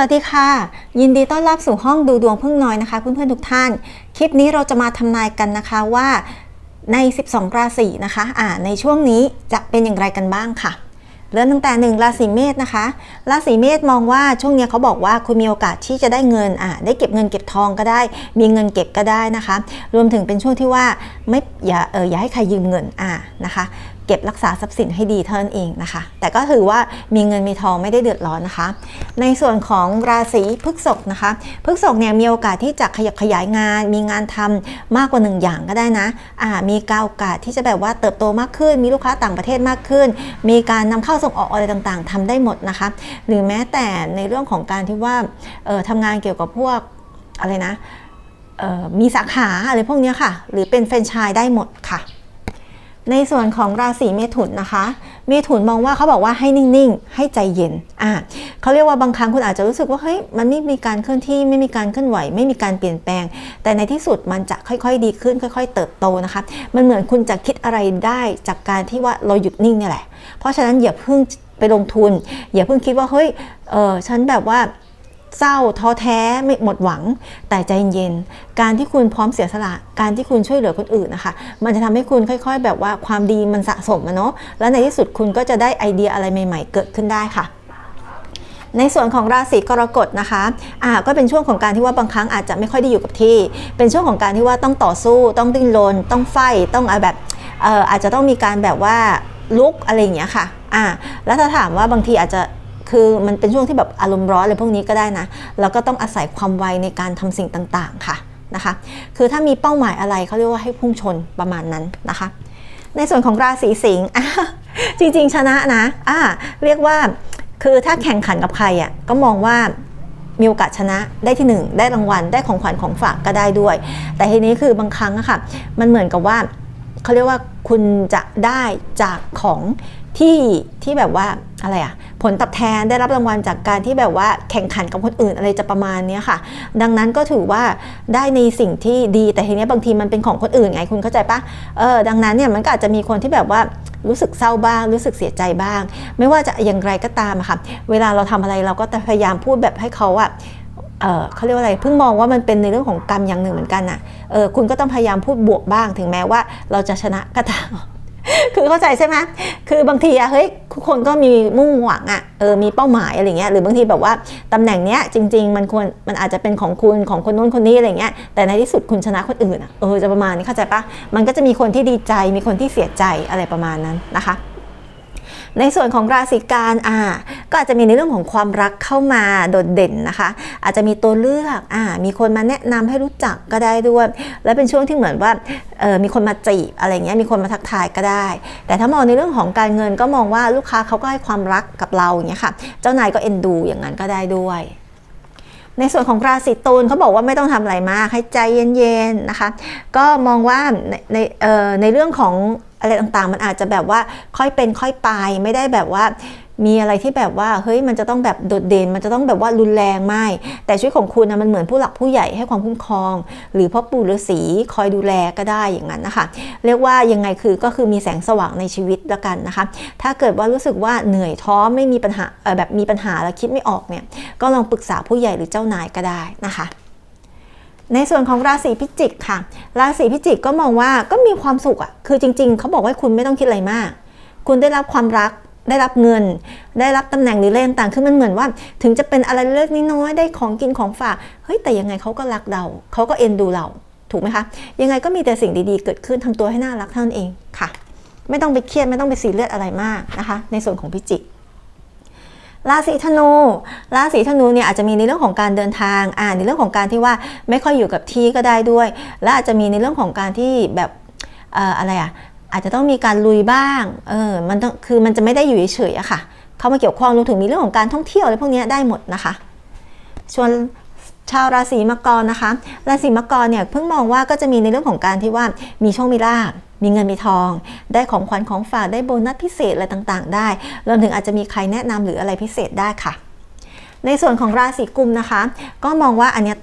วัสดีค่ะ ยินดีต้อนรับสู่ห้องดูดวงพึ่งน้อยนะคะเพื่อนๆทุกท่าน คลิปนี้เราจะมาทำนายกันนะคะว่าใน 12 ราศีนะคะอ่าในช่วงนี้จะเป็นอย่างไรกันบ้างค่ะ เริ่มตั้งแต่หนึ่งราศีเมษนะคะ ราศีเมษมองว่าช่วงนี้เขาบอกว่าคุณมีโอกาสที่จะได้เงินอ่าได้เก็บเงินเก็บทองก็ได้ มีเงินเก็บก็ได้นะคะ รวมถึงเป็นช่วงที่ว่าไม่อย่าเอออย่าให้ใครยืมเงินอ่านะคะ เก็บรักษาทรัพย์สินให้ดีเท่านั้นเองนะคะ แต่ก็ถือว่ามีเงินมีทองไม่ได้เดือดร้อนนะคะ ในส่วนของราศีพฤษภนะคะพฤษภเนี่ยมีโอกาสที่จะขยับขยายงาน มีงานทำมากกว่าหนึ่งอย่างก็ได้นะอ่ามีการโอกาสที่จะแบบว่าเติบโตมากขึ้น มีลูกค้าต่างประเทศมากขึ้น มีการนำเข้าส่งออกอะไรต่างๆทำได้หมดนะคะ หรือแม้แต่ในเรื่องของการที่ว่าเออทำงานเกี่ยวกับพวกอะไรนะมีสาขาอะไรพวกนี้ค่ะ หรือเป็นแฟรนไชส์ได้หมดค่ะ ในส่วนของราศีเมถุนนะคะ เมถุนมองว่าเขาบอกว่าให้นิ่งๆ ให้ใจเย็นอ่าเขาเรียกว่าบางครั้งคุณอาจจะรู้สึกว่าเฮ้ยมันไม่มีการเคลื่อนที่ไม่มีการเคลื่อนไหว ไม่มีการเปลี่ยนแปลง แต่ในที่สุดมันจะค่อยๆ ดีขึ้น ค่อย ๆ เติบโตนะคะ มันเหมือนคุณจะคิดอะไรได้จากการที่ว่าเราหยุดนิ่งนี่แหละ เพราะฉะนั้นอย่าเพิ่งไปลงทุน อย่าเพิ่งคิดว่าเฮ้ยเออฉันแบบว่า เศร้าท้อแท้ไม่หมดหวัง แต่ใจเย็น การที่คุณพร้อมเสียสละ การที่คุณช่วยเหลือคนอื่นนะคะ มันจะทำให้คุณค่อย ๆ แบบว่าความดีมันสะสมอะเนาะ แล้วในที่สุดคุณก็จะได้ไอเดียอะไรใหม่ ๆ เกิดขึ้นได้ค่ะในส่วนของราศีกรกฎนะคะอ่าก็เป็นช่วงของการที่ว่าบางครั้งอาจจะไม่ค่อยได้อยู่กับที่ เป็นช่วงของการที่ว่าต้องต่อสู้ ต้องดิ้นรน ต้องไฟต้องอะไรแบบเอ่ออาจจะต้องมีการแบบว่าลุกอะไรอย่างเงี้ยค่ะอ่าแล้วถ้าถามว่าบางทีอาจจะ คือมันเป็นช่วงที่แบบอารมณ์ร้อนอะไรพวกนี้ก็ได้นะ แล้วก็ต้องอาศัยความไวในการทำสิ่งต่างๆค่ะนะคะ คือถ้ามีเป้าหมายอะไรเขาเรียกว่าให้พุ่งชนประมาณนั้นนะคะ ในส่วนของราศีสิงห์จริง ๆ ชนะนะอ่าเรียกว่าคือถ้าแข่งขันกับใครอะก็มองว่ามีโอกาสชนะได้ที่หนึ่งได้รางวัลได้ของขวัญของฝากก็ได้ด้วย แต่ทีนี้คือบางครั้งอะค่ะ มันเหมือนกับว่า เขาเรียกว่าคุณจะได้จากของที่ที่แบบว่าอะไรอะผลตอบแทนได้รับรางวัลจากการที่แบบว่าแข่งขันกับคนอื่นอะไรจะประมาณนี้ค่ะ ดังนั้นก็ถือว่าได้ในสิ่งที่ดีแต่ทีเนี้ยบางทีมันเป็นของคนอื่นไงคุณเข้าใจปะเออดังนั้นเนี่ยมันก็อาจจะมีคนที่แบบว่ารู้สึกเศร้าบ้าง รู้สึกเสียใจบ้าง ไม่ว่าจะอย่างไรก็ตามค่ะ เวลาเราทำอะไรเราก็พยายามพูดแบบให้เขาอะ เขาเรียกว่าอะไรเพิ่งมองว่ามันเป็นในเรื่องของกรรมอย่างหนึ่งเหมือนกันน่ะเออคุณก็ต้องพยายามพูดบวกบ้าง ถึงแม้ว่าเราจะชนะก็ตามคือเข้าใจใช่ไหมคือบางทีอะเฮ้ยทุกคนก็มีมุ่งหวังอะเออมีเป้าหมายอะไรเงี้ยหรือบางทีแบบว่าตำแหน่งเนี้ยจริง ๆ มันควรมันอาจจะเป็นของคุณของคนนู้นคนนี้อะไรเงี้ยแต่ในที่สุดคุณชนะคนอื่นอะเออจะประมาณนี้เข้าใจปะมันก็จะมีคนที่ดีใจมีคนที่เสียใจอะไรประมาณนั้นนะคะ ในส่วนของราศีกันอ่าก็อาจจะมีในเรื่องของความรักเข้ามาโดดเด่นนะคะ อาจจะมีตัวเลือกอ่ามีคนมาแนะนำให้รู้จักก็ได้ด้วย และเป็นช่วงที่เหมือนว่าเออมีคนมาจีบอะไรเงี้ยมีคนมาทักทายก็ได้ แต่ถ้ามองในเรื่องของการเงินก็มองว่าลูกค้าเขาก็ให้ความรักกับเราอย่างเงี้ยค่ะ เจ้านายก็เอ็นดูอย่างนั้นก็ได้ด้วยในส่วนของราศีตุลเขาบอกว่าไม่ต้องทำอะไรมากให้ใจเย็นๆนะคะ ก็มองว่าในในในเรื่องของ อะไรต่างๆ มันอาจจะแบบว่าค่อยเป็นค่อยไปไม่ได้แบบว่า มีอะไรที่แบบว่าเฮ้ยมันจะต้องแบบโดดเด่น มันจะต้องแบบว่ารุนแรงไม่แต่ชีวิตของคุณนะมันเหมือนผู้หลักผู้ใหญ่ให้ความคุ้มครอง หรือพ่อปู่ฤาษีคอยดูแลก็ได้อย่างนั้นนะคะ เรียกว่ายังไงคือก็คือมีแสงสว่างในชีวิตละกันนะคะ ถ้าเกิดว่ารู้สึกว่าเหนื่อยท้อไม่มีปัญหาแบบมีปัญหาแล้วคิดไม่ออกเนี่ยก็ลองปรึกษาผู้ใหญ่หรือเจ้านายก็ได้นะคะ ในส่วนของราศีพิจิกค่ะ ราศีพิจิกก็มองว่าก็มีความสุขอะคือจริง ๆ เขาบอกว่าคุณไม่ต้องคิดอะไรมาก คุณได้รับความรักได้รับเงิน ได้รับตำแหน่งหรืออะไรต่างๆคือมันเหมือนว่า ถึงจะเป็นอะไรเล็กน้อยได้ของกินของฝากเฮ้ยแต่ยังไงเขาก็รักเราเขาก็เอ็นดูเราถูกไหมคะยังไงก็มีแต่สิ่งดีๆ เกิดขึ้นทำตัวให้น่ารักเท่านั้นเองค่ะ ไม่ต้องไปเครียดไม่ต้องไปซีเรียสอะไรมากนะคะ ในส่วนของพิจิก ราศีธนู ราศีธนูเนี่ยอาจจะมีในเรื่องของการเดินทาง อ่าในเรื่องของการที่ว่าไม่ค่อยอยู่กับที่ก็ได้ด้วย และอาจจะมีในเรื่องของการที่แบบเอ่ออะไรอะอาจจะต้องมีการลุยบ้าง เออ มันต้อง คือมันจะไม่ได้อยู่เฉยๆอะค่ะ เข้ามาเกี่ยวข้องรวมถึงมีเรื่องของการท่องเที่ยวอะไรพวกนี้ได้หมดนะคะ ส่วน ชาวราศีมังกรนะคะ ราศีมังกรเนี่ยเพิ่งมองว่าก็จะมีในเรื่องของการที่ว่ามีโชคมีลาภมีเงินมีทอง ได้ของขวัญของฝากได้โบนัสพิเศษอะไรต่างๆ ได้รวมถึงอาจจะมีใครแนะนำหรืออะไรพิเศษได้ค่ะ ในส่วนของราศีกุมนะคะ ก็มองว่าอันนี้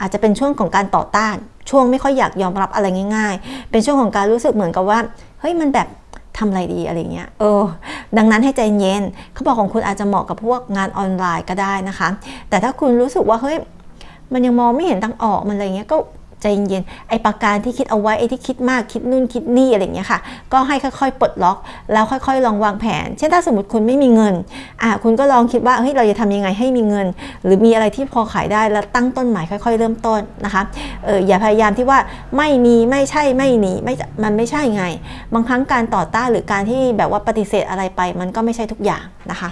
อาจจะเป็นช่วงของการต่อต้าน ช่วงไม่ค่อยอยากยอมรับอะไรง่าย ๆ เป็นช่วงของการรู้สึกเหมือนกับว่าเฮ้ยมันแบบทำอะไรดีอะไรเงี้ย เออ ดังนั้นให้ใจเย็น เขาบอกของคุณอาจจะเหมาะกับพวกงานออนไลน์ก็ได้นะคะ แต่ถ้าคุณรู้สึกว่าเฮ้ย มันยังมองไม่เห็นทางออกมันอะไรเงี้ยก็ใจเย็นๆไอ้ประการที่คิดเอาไว้ไอ้ที่คิดมากคิดนู่นคิดนี่อะไรเงี้ยค่ะ ก็ให้ค่อยๆปลดล็อก แล้วค่อยๆ ลองวางแผน เช่นถ้าสมมติคุณไม่มีเงินอะคุณก็ลองคิดว่าเฮ้ยเราจะทำยังไงให้มีเงิน หรือมีอะไรที่พอขายได้แล้วตั้งต้นใหม่ค่อย ๆ เริ่มต้นนะคะเอออย่าพยายามที่ว่าไม่มีไม่ใช่ไม่หนีไม่มันไม่ใช่ไง บางครั้งการต่อต้านหรือการที่แบบว่าปฏิเสธอะไรไป มันก็ไม่ใช่ทุกอย่างนะคะ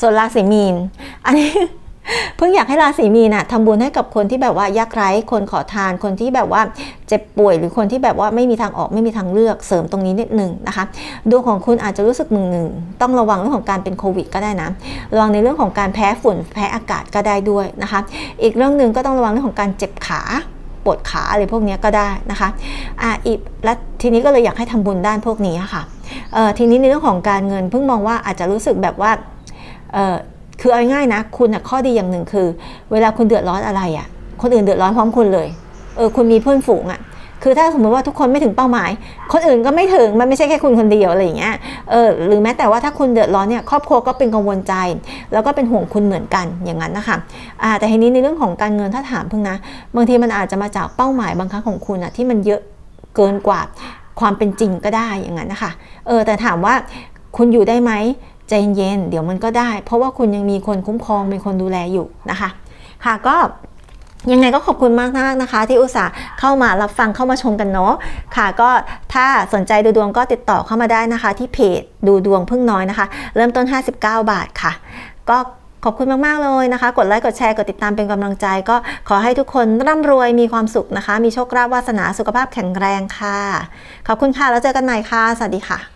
ส่วนราศีมีน อันนี้ เพิ่งอยากให้ราศีมีนน่ะทำบุญให้กับคนที่แบบว่ายากไร้คนขอทานคนที่แบบว่าเจ็บป่วยหรือคนที่แบบว่าไม่มีทางออกไม่มีทางเลือกเสริมตรงนี้นิดหนึ่งนะคะดวงของคุณอาจจะรู้สึกหนึ่งหนึ่งต้องระวังเรื่องของการเป็นโควิด ก็ได้นะระวังในเรื่องของการแพ้ฝุ่นแพ้อากาศก็ได้ด้วยนะคะ อีกเรื่องหนึ่งก็ต้องระวังเรื่องของการเจ็บขาปวดขาอะไรพวกนี้ก็ได้นะคะอ่าอีกและทีนี้ก็เลยอยากให้ทำบุญด้านพวกนี้ค่ะเอ่อทีนี้ในเรื่องของการเงินเพิ่งมองว่าอาจจะรู้สึกแบบว่าเอ่อ คือเอาง่ายนะ คุณอะข้อดีอย่างหนึ่งคือ เวลาคุณเดือดร้อนอะไรอะคนอื่นเดือดร้อนพร้อมคุณเลย เออ คุณมีเพื่อนฝูงอะคือถ้าสมมติว่าทุกคนไม่ถึงเป้าหมาย คนอื่นก็ไม่ถึง มันไม่ใช่แค่คุณคนเดียวอะไรอย่างเงี้ย เออ หรือแม้แต่ว่าถ้าคุณเดือดร้อนเนี่ย ครอบครัวก็เป็นกังวลใจ แล้วก็เป็นห่วงคุณเหมือนกันอย่างนั้นนะคะ อ่า แต่ทีนี้ในเรื่องของการเงินถ้าถามเพิ่งนะ บางทีมันอาจจะมาจากเป้าหมายบางครั้งของคุณอะที่มันเยอะเกินกว่าความเป็นจริงก็ได้อย่างนั้นนะคะ เออ แต่ถามว่าคุณอยู่ได้ไหม ใจเย็นๆเดี๋ยวมันก็ได้ เพราะว่าคุณยังมีคนคุ้มครองมีคนดูแลอยู่นะคะ ค่ะก็ยังไงก็ขอบคุณมากมากนะคะ ที่อุตส่าห์เข้ามารับฟังเข้ามาชมกันเนาะค่ะก็ถ้าสนใจดูดวงก็ติดต่อเข้ามาได้นะคะ ที่เพจดูดวงพึ่งน้อยนะคะ เริ่มต้น 59 บาทค่ะ ก็ขอบคุณมาก ๆ เลยนะคะ กดไลค์ กดแชร์ กดติดตามเป็นกำลังใจ ก็ขอให้ทุกคนร่ำรวยมีความสุขนะคะ มีโชคลาภวาสนาสุขภาพแข็งแรงค่ะ ขอบคุณค่ะ แล้วเจอกันใหม่ค่ะ สวัสดีค่ะ